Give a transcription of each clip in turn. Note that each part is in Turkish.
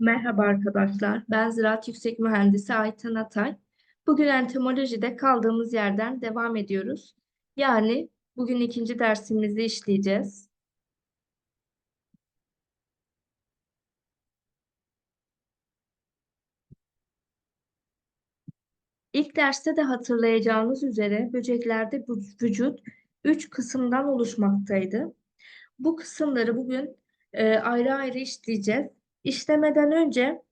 Merhaba arkadaşlar. Ben Ziraat Yüksek Mühendisi Ayten Atay. Bugün entomolojide kaldığımız yerden devam ediyoruz. Yani bugün ikinci dersimizi işleyeceğiz. İlk derste de hatırlayacağınız üzere böceklerde vücut üç kısımdan oluşmaktaydı. Bu kısımları bugün e, ayrı ayrı işleyeceğiz. İşlemeden önce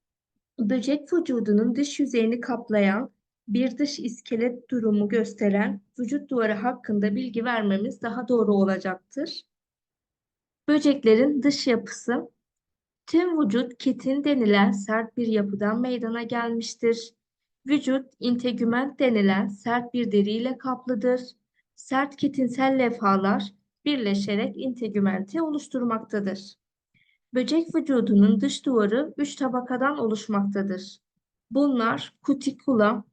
Böcek vücudunun dış yüzeyini kaplayan bir dış iskelet durumu gösteren vücut duvarı hakkında bilgi vermemiz daha doğru olacaktır. Böceklerin dış yapısı Tüm vücut kitin denilen sert bir yapıdan meydana gelmiştir. Vücut integüment denilen sert bir deriyle kaplıdır. Sert kitinsel levhalar birleşerek integümenti oluşturmaktadır. Böcek vücudunun dış duvarı üç tabakadan oluşmaktadır. Bunlar kutikula,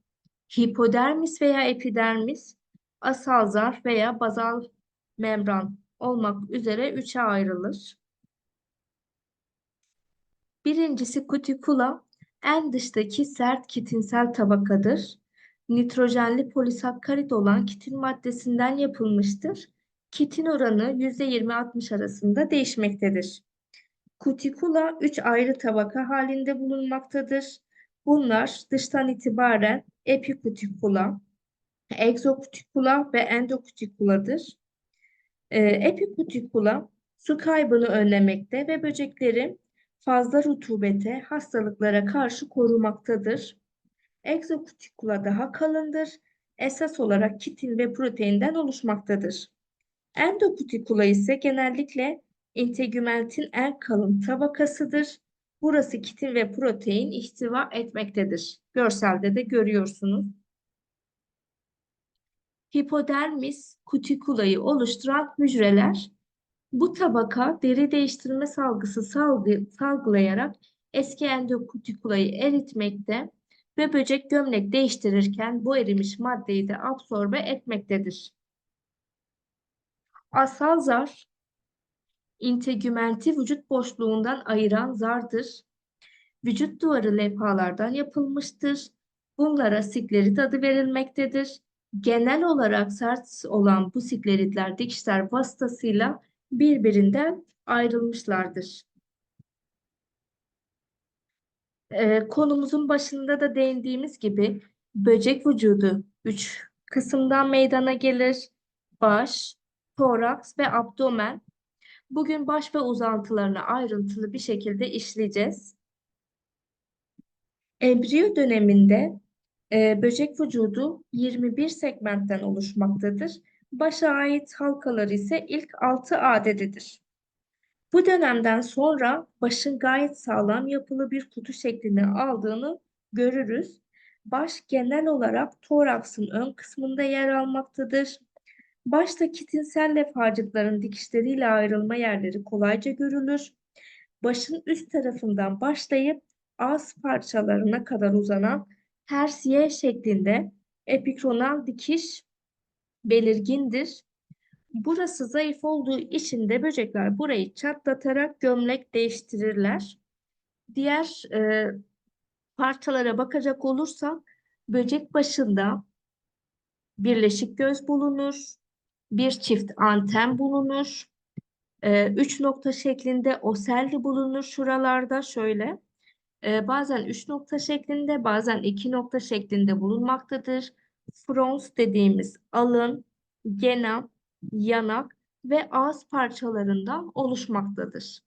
hipodermis veya epidermis, asal zarf veya bazal membran olmak üzere üçe ayrılır. Birincisi kutikula, en dıştaki sert kitinsel tabakadır. Nitrojenli polisakkarit olan kitin maddesinden yapılmıştır. Kitin oranı %20-60 arasında değişmektedir. Kutikula üç ayrı tabaka halinde bulunmaktadır. Bunlar dıştan itibaren epikutikula, egzokutikula ve endokutikuladır. Ee, epikutikula su kaybını önlemekte ve böcekleri fazla rutubete, hastalıklara karşı korumaktadır. Egzokutikula daha kalındır. Esas olarak kitin ve proteinden oluşmaktadır. Endokutikula ise genellikle integümentin en kalın tabakasıdır. Burası kitin ve protein ihtiva etmektedir. Görselde de görüyorsunuz. Hipodermis kutikulayı oluşturan hücreler bu tabaka deri değiştirme salgısı salgı, salgılayarak eski endokutikulayı eritmekte ve böcek gömlek değiştirirken bu erimiş maddeyi de absorbe etmektedir. Asal zar integümenti vücut boşluğundan ayıran zardır. Vücut duvarı levhalardan yapılmıştır. Bunlara siklerit adı verilmektedir. Genel olarak sert olan bu sikleritler dikişler vasıtasıyla birbirinden ayrılmışlardır. Ee, konumuzun başında da değindiğimiz gibi böcek vücudu üç kısımdan meydana gelir. Baş, toraks ve abdomen. Bugün baş ve uzantılarını ayrıntılı bir şekilde işleyeceğiz. Embriyo döneminde e, böcek vücudu 21 segmentten oluşmaktadır. Başa ait halkalar ise ilk 6 adedidir. Bu dönemden sonra başın gayet sağlam yapılı bir kutu şeklini aldığını görürüz. Baş genel olarak toraksın ön kısmında yer almaktadır. Başta kitinsel lefacıkların dikişleriyle ayrılma yerleri kolayca görülür. Başın üst tarafından başlayıp ağız parçalarına kadar uzanan ters Y şeklinde epikronal dikiş belirgindir. Burası zayıf olduğu için de böcekler burayı çatlatarak gömlek değiştirirler. Diğer e, parçalara bakacak olursak böcek başında birleşik göz bulunur, bir çift anten bulunur. E, üç nokta şeklinde oselli bulunur şuralarda şöyle. E, bazen üç nokta şeklinde bazen iki nokta şeklinde bulunmaktadır. Frons dediğimiz alın, genel, yanak ve ağız parçalarından oluşmaktadır.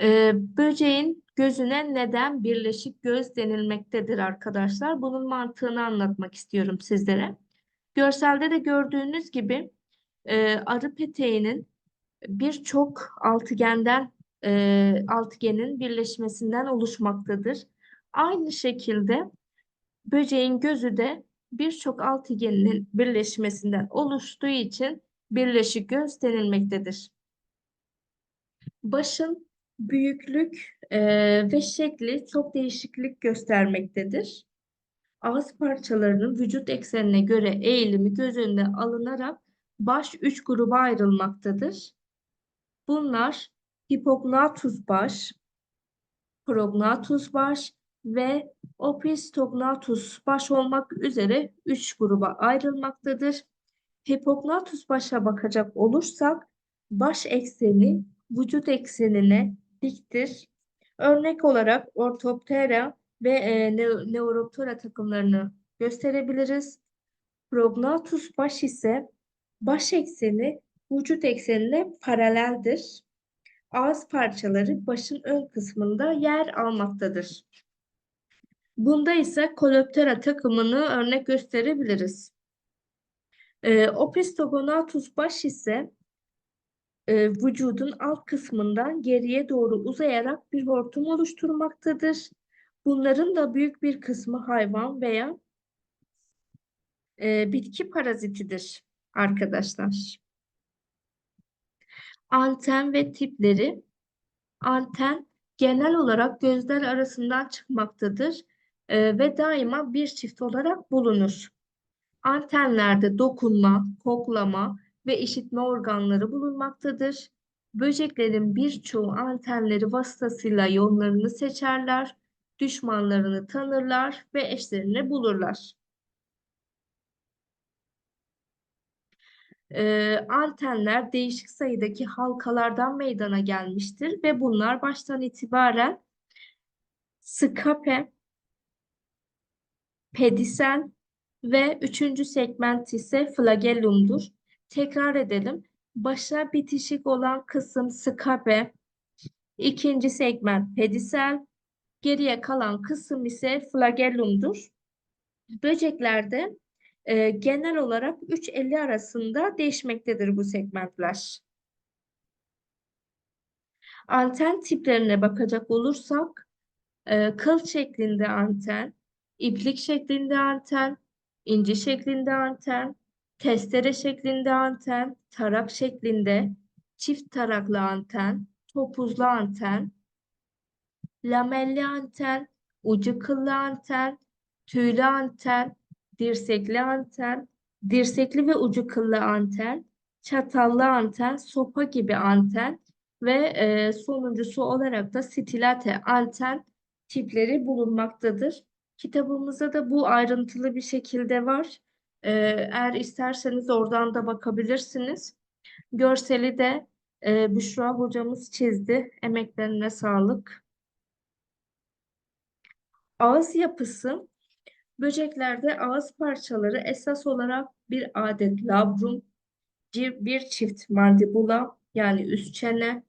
E, böceğin gözüne neden birleşik göz denilmektedir arkadaşlar? Bunun mantığını anlatmak istiyorum sizlere. Görselde de gördüğünüz gibi e, arı peteğinin birçok altıgenden e, altıgenin birleşmesinden oluşmaktadır. Aynı şekilde böceğin gözü de birçok altıgenin birleşmesinden oluştuğu için birleşik göz denilmektedir. Başın büyüklük e, ve şekli çok değişiklik göstermektedir ağız parçalarının vücut eksenine göre eğilimi göz önüne alınarak baş üç gruba ayrılmaktadır. Bunlar Hipognathus baş, Prognathus baş ve Opistognathus baş olmak üzere üç gruba ayrılmaktadır. Hipognathus başa bakacak olursak baş ekseni vücut eksenine diktir. Örnek olarak Orthoptera ve e, Ne- Neuroptera takımlarını gösterebiliriz. Prognathus baş ise baş ekseni vücut eksenine paraleldir. Ağız parçaları başın ön kısmında yer almaktadır. Bunda ise Coleoptera takımını örnek gösterebiliriz. Ee, Opistognathus baş ise e, vücudun alt kısmından geriye doğru uzayarak bir hortum oluşturmaktadır. Bunların da büyük bir kısmı hayvan veya e, bitki parazitidir arkadaşlar. Anten ve tipleri. Anten genel olarak gözler arasından çıkmaktadır e, ve daima bir çift olarak bulunur. Antenlerde dokunma, koklama ve işitme organları bulunmaktadır. Böceklerin birçoğu antenleri vasıtasıyla yollarını seçerler, düşmanlarını tanırlar ve eşlerini bulurlar. Ee, antenler değişik sayıdaki halkalardan meydana gelmiştir ve bunlar baştan itibaren skape, pedisel ve üçüncü segment ise flagellumdur. Tekrar edelim. Başa bitişik olan kısım skape, ikinci segment pedisel, geriye kalan kısım ise flagellumdur. Böceklerde e, genel olarak 3-50 arasında değişmektedir bu segmentler. Anten tiplerine bakacak olursak e, kıl şeklinde anten, iplik şeklinde anten, inci şeklinde anten, testere şeklinde anten, tarak şeklinde, çift taraklı anten, topuzlu anten, lamelli anten, ucu kıllı anten, tüylü anten, dirsekli anten, dirsekli ve ucu kıllı anten, çatallı anten, sopa gibi anten ve e, sonuncusu olarak da stilate anten tipleri bulunmaktadır. Kitabımızda da bu ayrıntılı bir şekilde var. E, eğer isterseniz oradan da bakabilirsiniz. Görseli de e, Büşra hocamız çizdi. Emeklerine sağlık. Ağız yapısı Böceklerde ağız parçaları esas olarak bir adet labrum, bir, çift mandibula yani üst çene,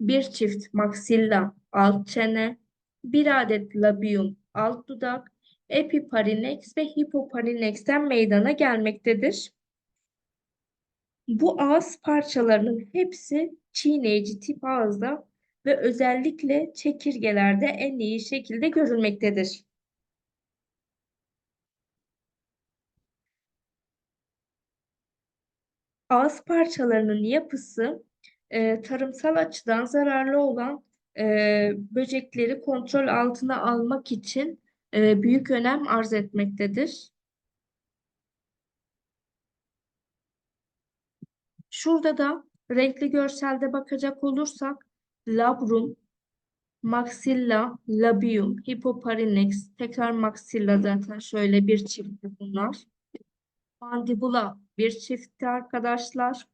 bir çift maxilla alt çene, bir adet labium alt dudak, epiparinex ve hipoparinexten meydana gelmektedir. Bu ağız parçalarının hepsi çiğneyici tip ağızda ve özellikle çekirgelerde en iyi şekilde görülmektedir. Ağız parçalarının yapısı e, tarımsal açıdan zararlı olan e, böcekleri kontrol altına almak için e, büyük önem arz etmektedir. Şurada da renkli görselde bakacak olursak labrum, maxilla, labium, hipoparinex, tekrar maxilla zaten şöyle bir çift bunlar. Mandibula bir çiftti arkadaşlar.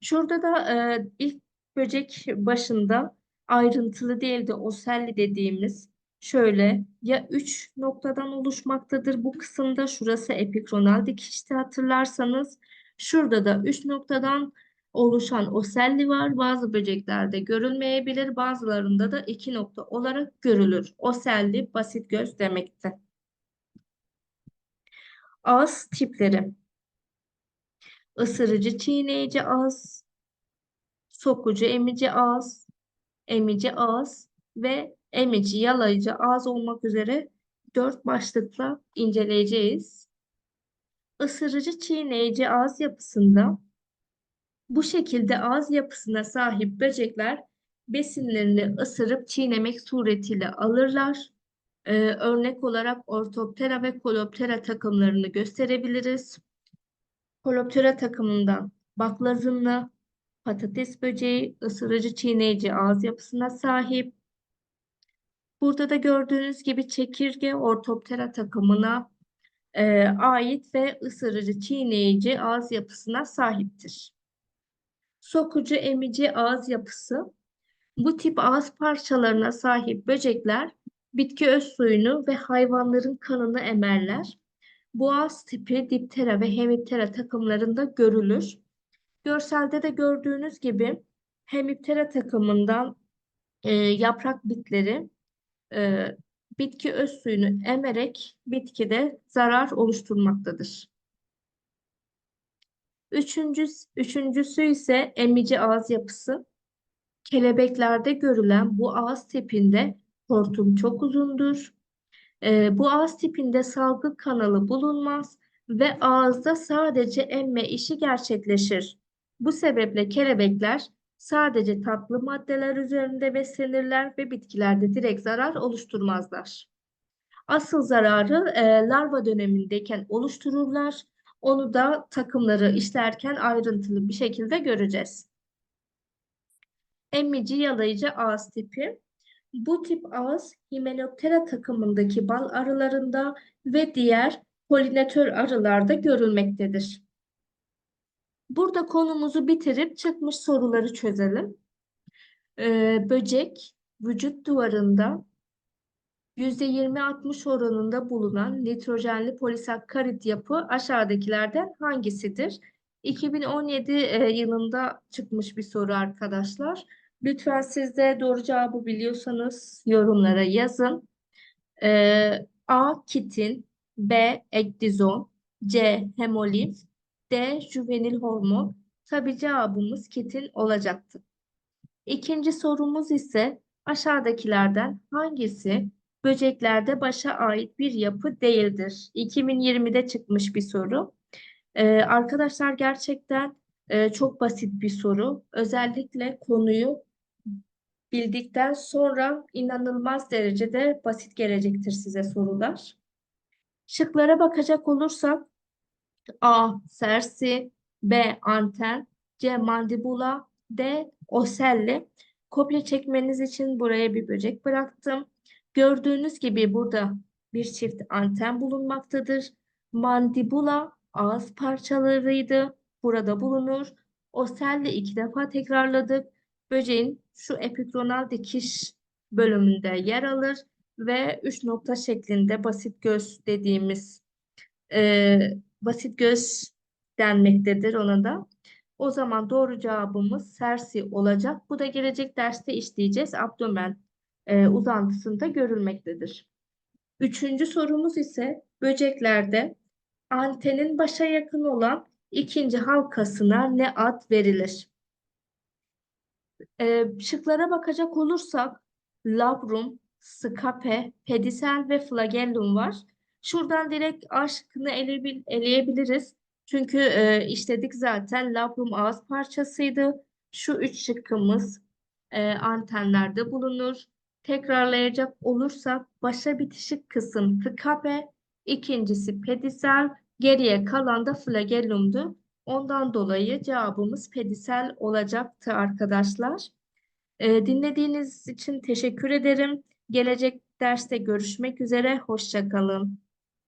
Şurada da e, ilk böcek başında ayrıntılı değil de oselli dediğimiz şöyle ya üç noktadan oluşmaktadır bu kısımda. Şurası epikronal dikişti hatırlarsanız. Şurada da üç noktadan oluşan oselli var. Bazı böceklerde görülmeyebilir. Bazılarında da iki nokta olarak görülür. Oselli basit göz demekte. Ağız tipleri. Isırıcı çiğneyici ağız, sokucu emici ağız, emici ağız ve emici yalayıcı ağız olmak üzere dört başlıkla inceleyeceğiz. Isırıcı çiğneyici ağız yapısında bu şekilde ağız yapısına sahip böcekler besinlerini ısırıp çiğnemek suretiyle alırlar. Ee, örnek olarak Orthoptera ve Coleoptera takımlarını gösterebiliriz. Coleoptera takımından baklazınlı, patates böceği, ısırıcı çiğneyici ağız yapısına sahip. Burada da gördüğünüz gibi çekirge Orthoptera takımına e, ait ve ısırıcı çiğneyici ağız yapısına sahiptir. Sokucu emici ağız yapısı. Bu tip ağız parçalarına sahip böcekler bitki öz suyunu ve hayvanların kanını emerler. Bu ağız tipi Diptera ve Hemiptera takımlarında görülür. Görselde de gördüğünüz gibi Hemiptera takımından e, yaprak bitleri e, bitki öz suyunu emerek bitkide zarar oluşturmaktadır. Üçüncü, üçüncüsü ise emici ağız yapısı. Kelebeklerde görülen bu ağız tipinde hortum çok uzundur. Ee, bu ağız tipinde salgı kanalı bulunmaz ve ağızda sadece emme işi gerçekleşir. Bu sebeple kelebekler sadece tatlı maddeler üzerinde beslenirler ve bitkilerde direkt zarar oluşturmazlar. Asıl zararı e, larva dönemindeyken oluştururlar. Onu da takımları işlerken ayrıntılı bir şekilde göreceğiz. Emmici yalayıcı ağız tipi. Bu tip ağız Hymenoptera takımındaki bal arılarında ve diğer polinatör arılarda görülmektedir. Burada konumuzu bitirip çıkmış soruları çözelim. Ee, böcek vücut duvarında %20-60 oranında bulunan nitrojenli polisakkarit yapı aşağıdakilerden hangisidir? 2017 e, yılında çıkmış bir soru arkadaşlar. Lütfen siz de doğru cevabı biliyorsanız yorumlara yazın. Ee, A. Kitin B. Ekdizon C. Hemolif D. Juvenil hormon. Tabii cevabımız kitin olacaktı. İkinci sorumuz ise aşağıdakilerden hangisi böceklerde başa ait bir yapı değildir? 2020'de çıkmış bir soru. Ee, arkadaşlar gerçekten e, çok basit bir soru. Özellikle konuyu bildikten sonra inanılmaz derecede basit gelecektir size sorular. Şıklara bakacak olursak A. Sersi B. Anten C. Mandibula D. Oselli. Kopya çekmeniz için buraya bir böcek bıraktım. Gördüğünüz gibi burada bir çift anten bulunmaktadır. Mandibula ağız parçalarıydı. Burada bulunur. Oselli iki defa tekrarladık. Böceğin şu epikronal dikiş bölümünde yer alır ve üç nokta şeklinde basit göz dediğimiz e, basit göz denmektedir ona da. O zaman doğru cevabımız sersi olacak. Bu da gelecek derste işleyeceğiz. Abdomen e, uzantısında görülmektedir. Üçüncü sorumuz ise böceklerde antenin başa yakın olan ikinci halkasına ne ad verilir? E, şıklara bakacak olursak labrum, skape, pedisel ve flagellum var. Şuradan direkt A şıkkını eleyebil eleyebiliriz. Çünkü e, işledik zaten labrum ağız parçasıydı. Şu üç şıkkımız e, antenlerde bulunur. Tekrarlayacak olursak başa bitişik kısım skape, ikincisi pedisel, geriye kalan da flagellumdu. Ondan dolayı cevabımız pedisel olacaktı arkadaşlar. E, dinlediğiniz için teşekkür ederim. Gelecek derste görüşmek üzere. Hoşçakalın.